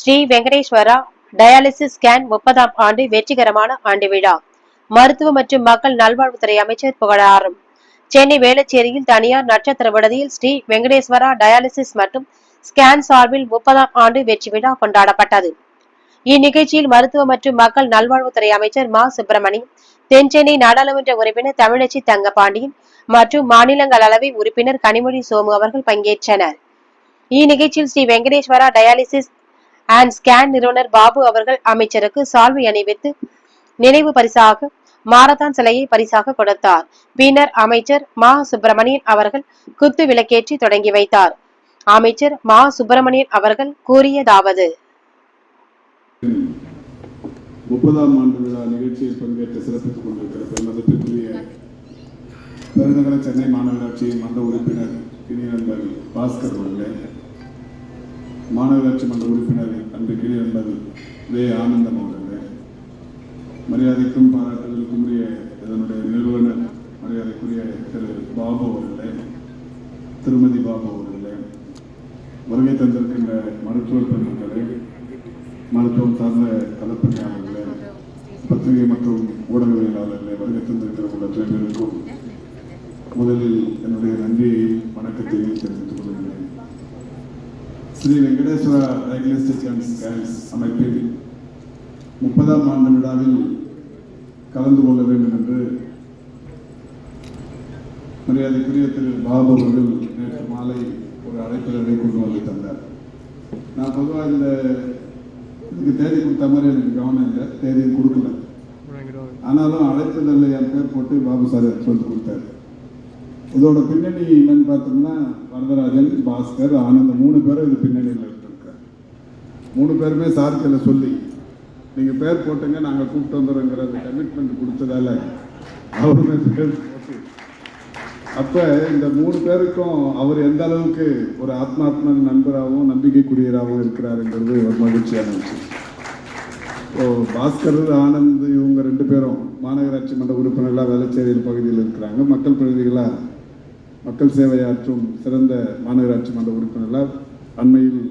Sri Venkateswara dialysis scan முப்பதாம் ஆண்டு வெற்றிகரமான ஆண்டு விழா. மருத்துவ மற்றும் மக்கள் நல்வாழ்வுத்துறை அமைச்சர் புகழாரம். சென்னை வேளச்சேரியில் தனியார் நட்சத்திர விடுதியில் ஸ்ரீ வெங்கடேஸ்வரா டயாலிசிஸ் மற்றும் ஸ்கேன் சார்பில் முப்பதாம் ஆண்டு வெற்றி விழா கொண்டாடப்பட்டது. இந்நிகழ்ச்சியில் மருத்துவ மற்றும் மக்கள் நல்வாழ்வுத்துறை அமைச்சர் மா. சுப்பிரமணியம் தென்சென்னை நாடாளுமன்ற உறுப்பினர் தமிழச்சி தங்கபாண்டியன் மற்றும் மாநிலங்களவை உறுப்பினர் கனிமொழி சோமு அவர்கள் பங்கேற்றனர். இந்நிகழ்ச்சியில் Shri Venkateswara dialysis and scan நிறுவனர் பாபு அவர்கள் அமைச்சருக்கு சால்வை அணிவித்து நினைவு பரிசாக மாரத்தான் சிலையை பரிசாக கொடுத்தார். பின்னர் அமைச்சர் மா சுப்பிரமணியன் அவர்கள் குத்து விளக்கேற்றி தொடங்கி வைத்தார். அமைச்சர் மா சுப்பிரமணியன் அவர்கள் கூறியதாவது. முப்பதாம் ஆண்டு விழா நிகழ்ச்சியில் பங்கேற்று சிறப்பித்துக் கொண்டிருக்கிற பெருமதத்திற்குரிய பெருநகர சென்னை மாநகராட்சி மன்ற உறுப்பினர் இனிய நண்பர் பாஸ்கர் அவர்களே. மாநகராட்சி மன்ற உறுப்பினர் அன்று கீழே நண்பர் வே ஆனந்தம் அவர்களே. மரியாதைக்கும் பாராட்டுதலுக்கும் உரிய இதனுடைய நிறுவனர் மரியாதைக்குரிய திரு பாபு அவர்களே திருமதி பாபு அவர்களே வருகை தந்திருக்கின்ற மருத்துவ பெருமக்களே மருத்துவம் சார்ந்த கலப்பணியாளர்களே பத்திரிகை மற்றும் ஊடகவியலாளர்களே வருகை தந்திருக்கிற உள்ள முதலில் என்னுடைய நன்றியை வணக்கத்தையும் தெரிவித்துக் Shri Venkateswara diagnostic and scans அமைப்பில் முப்பதாம் ஆண்டு விழாவில் கலந்து கொள்ள வேண்டும் என்று மரியாதைக்குரிய திரு பாபு அவர்கள் நேற்று மாலை ஒரு அழைப்பிதழை கொண்டு வந்து தந்தார். நான் பொதுவாக இந்த இதுக்கு தேதி கொடுத்த மாதிரி எனக்கு கவனம் இல்லை. தேதியும் கொடுக்கல. ஆனாலும் அழைப்பிதழில் என் பேர் போட்டு பாபு சார் சொல்லி கொடுத்தாரு. இதோட பின்னணி என்னன்னு பார்த்தோம்னா வரதராஜன் பாஸ்கர் ஆனந்த் மூணு பேரும் இது பின்னணியில் இருக்காங்க மூணு பேருமே சார்ஜில் சொல்லி நீங்கள் பேர் போட்டுங்க நாங்கள் கூப்பிட்டு வந்துடுறோங்கிற கமிட்மெண்ட் கொடுத்ததால அவருமே பேர் போட்டு. அப்போ இந்த மூணு பேருக்கும் அவர் எந்த அளவுக்கு ஒரு ஆத்மாத்ம நண்பராகவும் நம்பிக்கைக்குரியராகவும் இருக்கிறாருங்கிறது ஒரு மகிழ்ச்சியான விஷயம். இப்போ பாஸ்கர் ஆனந்த் இவங்க ரெண்டு பேரும் மாநகராட்சி மன்ற உறுப்பினர்களாக வேளச்சேரியில் பகுதியில் இருக்கிறாங்க. மக்கள் பிரதிநிதிகளாக மக்கள் சேவையாற்றும் சிறந்த மாநகராட்சி மன்ற உறுப்பினர்களாக அண்மையில்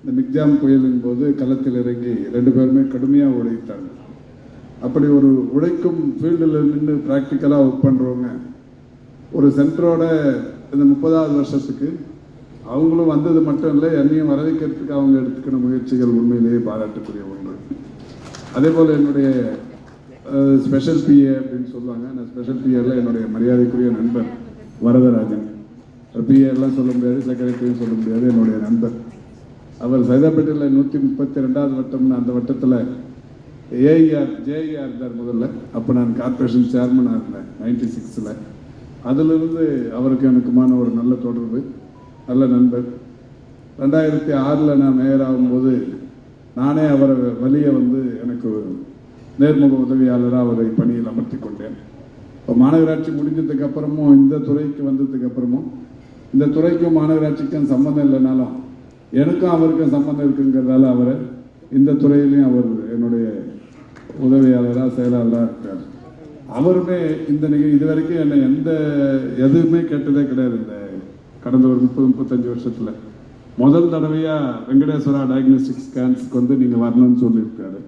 இந்த மிக்ஜாம் புயலின் போது களத்தில் இறங்கி ரெண்டு பேருமே கடுமையாக உழைத்தாங்க அப்படி ஒரு உழைக்கும் ஃபீல்டில் நின்று ப்ராக்டிக்கலாக ஒர்க் பண்ணுறவங்க ஒரு சென்டரோட இந்த முப்பதாவது வருஷத்துக்கு அவங்களும் வந்தது மட்டும் இல்லை என்னையும் வர வைக்கிறதுக்கு அவங்க எடுத்துக்கிற முயற்சிகள் உண்மையிலேயே பாராட்டக்கூடிய ஒன்று. அதே போல் என்னுடைய ஸ்பெஷல் பிஏ அப்படின்னு சொல்லுவாங்க. நான் ஸ்பெஷல் பிஏல என்னுடைய மரியாதைக்குரிய நண்பர் வரதராஜன். பிஏ எல்லாம் சொல்ல முடியாது செக்ரட்டரியும் சொல்ல முடியாது என்னுடைய நண்பர். அவர் சைதாப்பேட்டையில் நூற்றி முப்பத்தி ரெண்டாவது வட்டம்னு அந்த வட்டத்தில் ஏஐஆர் ஜேஇஆர் இருந்தார் முதல்ல. அப்போ நான் கார்பரேஷன் சேர்மனாக இருந்தேன் நைன்டி சிக்ஸில் அதிலிருந்து அவருக்கு எனக்குமான ஒரு நல்ல தொடர்பு நல்ல நண்பர். ரெண்டாயிரத்தி ஆறில் நான் மேயர் ஆகும்போது நானே அவரை வழியை வந்து எனக்கு நேர்முக உதவியாளராக அவரை பணியில் அமர்த்தி கொண்டேன். இப்போ மாநகராட்சி முடிஞ்சதுக்கு அப்புறமும் இந்த துறைக்கு வந்ததுக்கு அப்புறமும் இந்த துறைக்கும் மாநகராட்சிக்கும் சம்மந்தம் இல்லைனாலும் எனக்கும் அவருக்கும் சம்மந்தம் இருக்குங்கிறதால அவர் இந்த துறையிலையும் அவர் என்னுடைய உதவியாளராக செயலாளராக இருக்கார். அவருமே இந்த நிக இது வரைக்கும் என்னை எந்த எதுவுமே கேட்டதே கிடையாது இந்த கடந்த ஒரு முப்பது முப்பத்தஞ்சு வருஷத்தில். முதல் தடவையாக வெங்கடேஸ்வரா டயக்னோஸ்டிக் ஸ்கேன்ஸுக்கு வந்து நீங்கள் வரணும்னு சொல்லியிருக்காரு.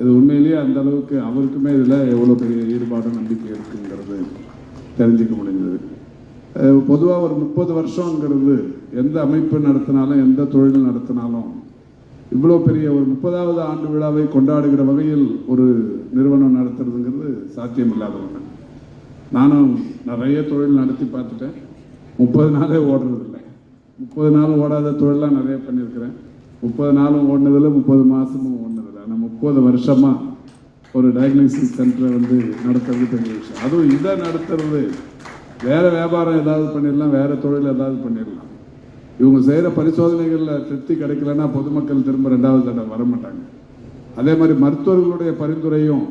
இது உண்மையிலேயே அந்த அளவுக்கு அவருக்குமே இதில் எவ்வளோ பெரிய ஈடுபாடு நம்பிக்கை இருக்குங்கிறது தெரிஞ்சுக்க முடிஞ்சது. பொதுவாக ஒரு முப்பது வருஷங்கிறது எந்த அமைப்பு நடத்தினாலும் எந்த தொழில் நடத்தினாலும் இவ்வளோ பெரிய ஒரு முப்பதாவது ஆண்டு விழாவை கொண்டாடுகிற வகையில் ஒரு நிறுவனம் நடத்துறதுங்கிறது சாத்தியம் இல்லாத ஒன்று நானும் நிறைய தொழில் நடத்தி பார்த்துட்டேன். முப்பது நாளே ஓடுறதில்லை. முப்பது நாள் ஓடாத தொழிலாம் நிறைய பண்ணியிருக்கிறேன். முப்பது நாளும் ஓடினதில் முப்பது மாதமும் ஓடினது. நான் முப்பது வருஷமாக ஒரு டயக்னோசிஸ் சென்டரை வந்து நடத்துறது பெரிய விஷயம். அதுவும் இதை நடத்துறது. வேறு வியாபாரம் ஏதாவது பண்ணிடலாம் வேறு தொழில் ஏதாவது பண்ணிடலாம். இவங்க செய்கிற பரிசோதனைகளில் திருப்தி கிடைக்கலன்னா பொதுமக்கள் திரும்ப ரெண்டாவது தடவை வர மாட்டாங்க அதே மாதிரி மருத்துவர்களுடைய பரிந்துரையும்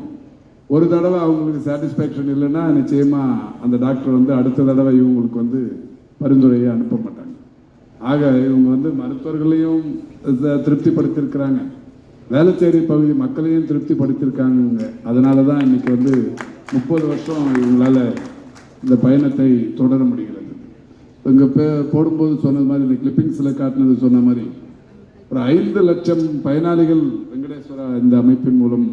ஒரு தடவை அவங்களுக்கு சாட்டிஸ்ஃபேக்ஷன் இல்லைன்னா நிச்சயமாக அந்த டாக்டர் வந்து அடுத்த தடவை இவங்களுக்கு வந்து பரிந்துரையை அனுப்ப மாட்டாங்க. ஆக இவங்க வந்து மருத்துவர்களையும் த- திருப்திப்படுத்தியிருக்கிறாங்க. வேளச்சேரி பகுதி மக்களையும் திருப்திப்படுத்தியிருக்காங்க. அதனால தான் இன்றைக்கி வந்து முப்பது வருஷம் இவங்களால் இந்த பயணத்தை தொடர முடிகிறது. இங்கே பே போடும்போது சொன்னது மாதிரி இந்த கிளிப்பிங்ஸில் காட்டினது சொன்ன மாதிரி ஒரு ஐந்து லட்சம் பயனாளிகள் வெங்கடேஸ்வரா இந்த அமைப்பின் மூலம்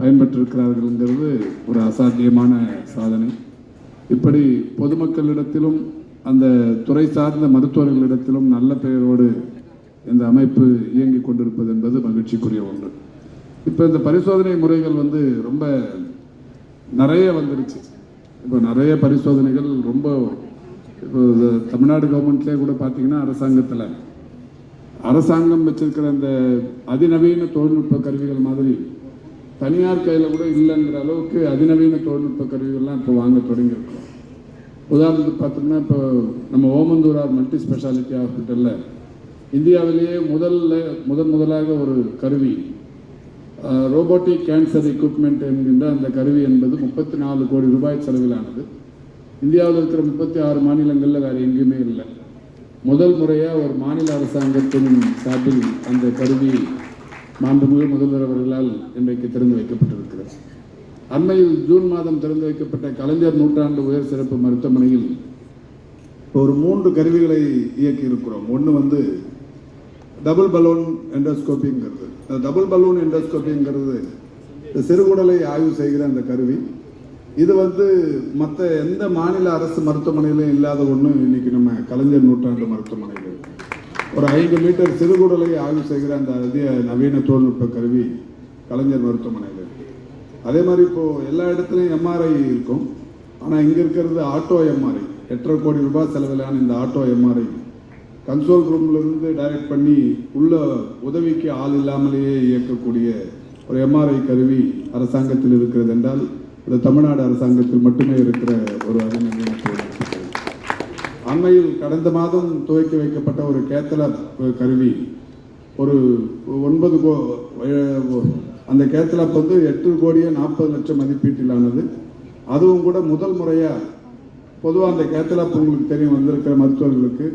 பயன்பெற்றிருக்கிறார்கள்ங்கிறது ஒரு அசாத்தியமான சாதனை. இப்படி பொதுமக்களிடத்திலும் அந்த துறை சார்ந்த மருத்துவர்களிடத்திலும் நல்ல பெயரோடு இந்த அமைப்பு இயங்கிக் கொண்டிருப்பது என்பது மகிழ்ச்சிக்குரிய ஒன்று. இப்போ இந்த பரிசோதனை முறைகள் வந்து ரொம்ப நிறைய வந்துருச்சு. இப்போ நிறைய பரிசோதனைகள் ரொம்ப இப்போ தமிழ்நாடு கவர்மெண்ட்லேயே கூட பார்த்தீங்கன்னா அரசாங்கத்தில் அரசாங்கம் வச்சிருக்கிற அந்த அதிநவீன தொழில்நுட்ப கருவிகள் மாதிரி தனியார் கையில் கூட இல்லைங்கிற அளவுக்கு அதிநவீன தொழில்நுட்ப கருவிகள்லாம் இப்போ வாங்க தொடங்கியிருக்கோம். உதாரணத்துக்கு பார்த்தோம்னா இப்போ நம்ம ஓமந்தூரார் மல்டி ஸ்பெஷாலிட்டி ஹாஸ்பிட்டலில் இந்தியாவிலேயே முதல்ல முதன் முதலாக ஒரு கருவி ரோபோட்டிக் கேன்சர் எக்யூப்மெண்ட் என்கின்ற அந்த கருவி என்பது முப்பத்தி நாலு கோடி ரூபாய் செலவிலானது. இந்தியாவில் இருக்கிற முப்பத்தி ஆறு மாநிலங்களில் வேறு எங்கேயுமே இல்லை. முதல் முறையாக ஒரு மாநில அரசாங்கத்தின் சார்பில் அந்த கருவி மாண்புமிகு முதல்வர் அவர்களால் இன்றைக்கு திறந்து வைக்கப்பட்டிருக்கிறது. அண்மையில் ஜூன் மாதம் திறந்து வைக்கப்பட்ட கலைஞர் நூற்றாண்டு உயர் சிறப்பு மருத்துவமனையில் ஒரு மூன்று கருவிகளை இயக்கி இருக்கிறோம் ஒன்று வந்து டபுள் பலூன் எண்டோஸ்கோப்பிங்கிறது இந்த டபுள் பலூன் எண்டோஸ்கோப்பிங்கிறது இந்த சிறுகுடலை ஆய்வு செய்கிற அந்த கருவி. இது வந்து மற்ற எந்த மாநில அரசு மருத்துவமனையிலும் இல்லாத ஒன்று இன்னைக்கு நம்ம கலைஞர் நூற்றாண்டு மருத்துவமனையில் ஒரு ஐந்து மீட்டர் சிறுகுடலை ஆய்வு செய்கிற அந்த அதிக நவீன தொழில்நுட்ப கருவி கலைஞர் மருத்துவமனையில் அதே மாதிரி இப்போது எல்லா இடத்துலையும் எம்ஆர்ஐ இருக்கும். ஆனால் இங்கே இருக்கிறது ஆட்டோ எம்ஆர்ஐ எட்டரை கோடி ரூபாய் செலவிலான இந்த ஆட்டோ எம்ஆர்ஐ கன்சோல் ரூம்லேருந்து டைரக்ட் பண்ணி உள்ள உதவிக்கு ஆள் இல்லாமலேயே இயக்கக்கூடிய ஒரு எம்ஆர்ஐ கருவி அரசாங்கத்தில் இருக்கிறது என்றால் இந்த தமிழ்நாடு அரசாங்கத்தில் மட்டுமே இருக்கிற ஒரு அருமையான அண்மையில் கடந்த மாதம் துவக்கி வைக்கப்பட்ட ஒரு கேத்தல கருவி. ஒரு ஒன்பது கோ அந்த கேத்தலாப் வந்து எட்டு கோடியே நாற்பது லட்சம் மதிப்பீட்டிலானது. அதுவும் கூட முதல் முறையாக பொதுவாக அந்த கேத்தலாப் உங்களுக்கு தெரியும் வந்திருக்கிற மருத்துவர்களுக்கு.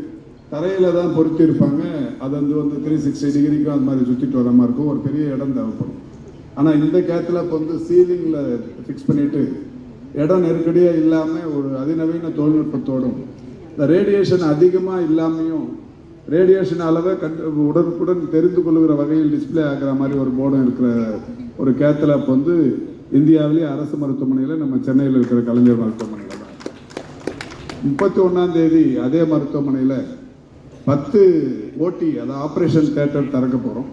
தரையில் தான் பொருத்தி இருப்பாங்க அது வந்து வந்து த்ரீ சிக்ஸ்டி டிகிரிக்கும் அந்த மாதிரி சுற்றிட்டு வர மாதிரி இருக்கும். ஒரு பெரிய இடம் தேவைப்படும். ஆனால் இந்த கேத்தலாப் வந்து சீலிங்கில் ஃபிக்ஸ் பண்ணிவிட்டு இடம் நெருக்கடியாக இல்லாமல் ஒரு அதிநவீன தொழில்நுட்பத்தோடும் இந்த ரேடியேஷன் அதிகமாக இல்லாமையும் ரேடியேஷன் அளவை கண்டு உடனுக்குடன் தெரிந்து கொள்கிற வகையில் டிஸ்ப்ளே ஆகிற மாதிரி ஒரு போர்டும் இருக்கிற ஒரு கேத்தலாப் வந்து இந்தியாவிலேயே அரசு மருத்துவமனையில் நம்ம சென்னையில் இருக்கிற கலைஞர் மருத்துவமனையில் தான். முப்பத்தி ஒன்றாம் தேதி அதே மருத்துவமனையில் பத்து ஓடி அதாவது ஆப்ரேஷன் தேட்டர் திறக்க போகிறோம்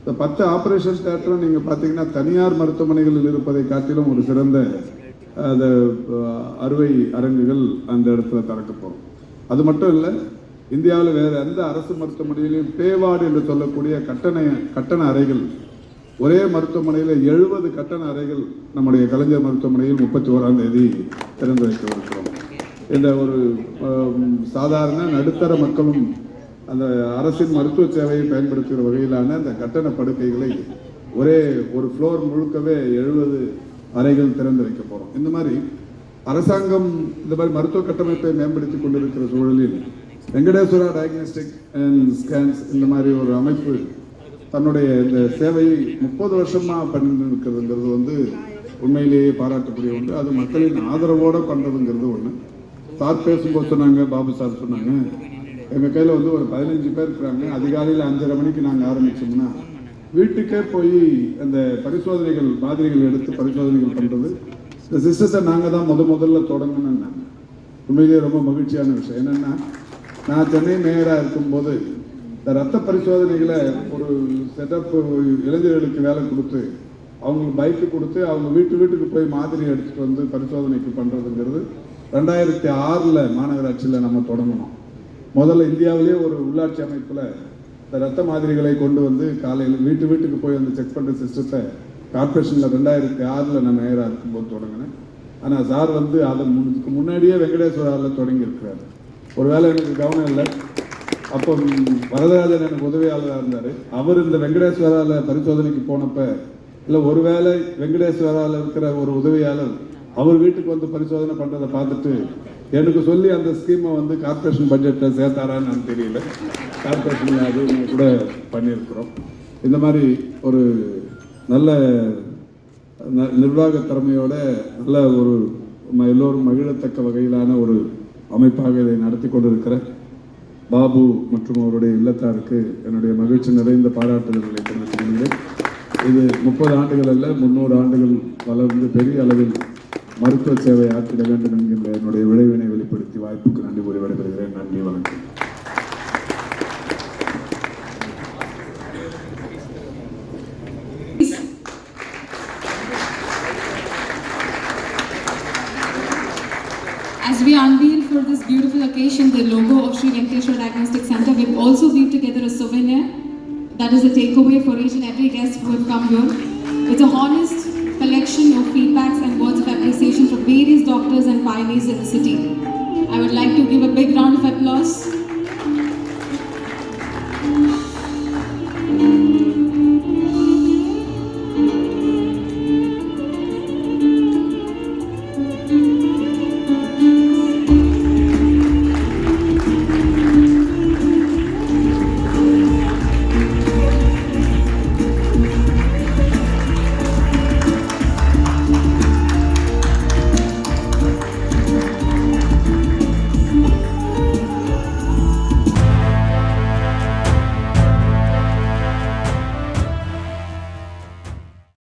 இந்த பத்து ஆப்ரேஷன் தேட்டரும் நீங்கள் பார்த்தீங்கன்னா தனியார் மருத்துவமனைகளில் இருப்பதை காட்டிலும் ஒரு சிறந்த அந்த அறுவை அரங்குகள் அந்த இடத்துல திறக்க போகிறோம் அது மட்டும் இல்லை இந்தியாவில் வேறு எந்த அரசு மருத்துவமனையிலையும் பேவார்டு என்று சொல்லக்கூடிய கட்டண கட்டண அறைகள் ஒரே மருத்துவமனையில் எழுபது கட்டண அறைகள் நம்முடைய கலைஞர் மருத்துவமனையில் முப்பத்தி ஓராம் தேதி திறந்து வைக்கவிருக்கிறோம். இந்த ஒரு சாதாரண நடுத்தர மக்களும் அந்த அரசின் மருத்துவ சேவையை பயன்படுத்துகிற வகையிலான அந்த கட்டண படுக்கைகளை ஒரே ஒரு ஃப்ளோர் முழுக்கவே எழுபது அறைகள் திறந்து வைக்க போகிறோம் இந்த மாதிரி அரசாங்கம் இந்த மாதிரி மருத்துவ கட்டமைப்பை மேம்படுத்தி கொண்டிருக்கிற சூழலில் வெங்கடேஸ்வரா டயக்னோஸ்டிக் அண்ட் ஸ்கேன்ஸ் இந்த மாதிரி ஒரு அமைப்பு தன்னுடைய இந்த சேவையை முப்பது வருஷமாக பண்ணிருக்கிறதுங்கிறது இருக்கிறதுங்கிறது வந்து உண்மையிலேயே பாராட்டக்கூடிய ஒன்று. அது மக்களின் ஆதரவோடு பண்ணுறதுங்கிறது ஒன்று சார் பேசும்போது சொன்னாங்க பாபு சார் சொன்னாங்க. எங்கள் கையில் வந்து ஒரு பதினஞ்சு பேர் இருக்கிறாங்க. அதிகாலையில் அஞ்சரை மணிக்கு நாங்கள் ஆரம்பிச்சோம்னா வீட்டுக்கே போய் அந்த பரிசோதனைகள் மாதிரிகள் எடுத்து பரிசோதனைகள் பண்ணுறது இந்த சிஸ்டத்தை நாங்கள் தான் முத முதல்ல தொடங்கணும்னு நாங்கள் உண்மையிலேயே ரொம்ப மகிழ்ச்சியான விஷயம். என்னென்னா நான் சென்னை மேயராக இருக்கும்போது இந்த ரத்த பரிசோதனைகளை ஒரு செட்டப் இளைஞர்களுக்கு வேலை கொடுத்து அவங்களுக்கு பைக்கு கொடுத்து அவங்க வீட்டு வீட்டுக்கு போய் மாதிரி எடுத்துகிட்டு வந்து பரிசோதனைக்கு பண்ணுறதுங்கிறது ரெண்டாயிரத்தி ஆறில் மாநகராட்சியில் நம்ம தொடங்கணும். முதல்ல இந்தியாவிலேயே ஒரு உள்ளாட்சி அமைப்பில் இந்த ரத்த மாதிரிகளை கொண்டு வந்து காலையில் வீட்டு வீட்டுக்கு போய் வந்து செக் பண்ணுற சிஸ்டத்தை கார்பரேஷனில் ரெண்டாயிரத்தி ஆறில் நான் மேயராக இருக்கும்போது தொடங்கினேன். ஆனால் சார் வந்து அதன் முன்னுக்கு முன்னாடியே வெங்கடேஸ்வராவில் தொடங்கி ஒரு ஒருவேளை எனக்கு கவனம் இல்லை. அப்போ வரதராஜன் எனக்கு உதவியாளராக இருந்தார். அவர் இந்த வெங்கடேஸ்வராவில் பரிசோதனைக்கு போனப்ப இல்லை ஒருவேளை வெங்கடேஸ்வராவில் இருக்கிற ஒரு உதவியாளர் அவர் வீட்டுக்கு வந்து பரிசோதனை பண்ணுறதை பார்த்துட்டு எனக்கு சொல்லி அந்த ஸ்கீமை வந்து கார்ப்பரேஷன் பட்ஜெட்டில் சேர்த்தாரான்னு தெரியல. கார்ப்பரேஷனில் அது கூட பண்ணியிருக்கிறோம். இந்த மாதிரி ஒரு நல்ல ந- நிர்வாக திறமையோட நல்ல ஒரு எல்லோரும் மகிழத்தக்க வகையிலான ஒரு அமைப்பாக இதை நடத்தி கொண்டிருக்கிற பாபு மற்றும் அவருடைய இல்லத்தாருக்கு என்னுடைய மகிழ்ச்சி நிறைந்த பாராட்டுதல்களை தெரிவித்துக் கொள்கிறேன். இது முப்பது ஆண்டுகள் அல்ல முன்னூறு ஆண்டுகள் வளர்ந்து பெரிய அளவில் மருத்துவ சேவை ஆற்றிட வேண்டும் என்கின்ற என்னுடைய விளைவினை வெளிப்படுத்தி வாய்ப்புக்கு நன்றி கூறி விடைபெறுகிறேன் நன்றி வணக்கம் As we unveil for this beautiful occasion the logo of Sri Venkateshwar Diagnostic Center, we've also weaved together a souvenir that is a takeaway for each and every guest who have come here. It's a honest doctors and pioneers in the city. I would like to give a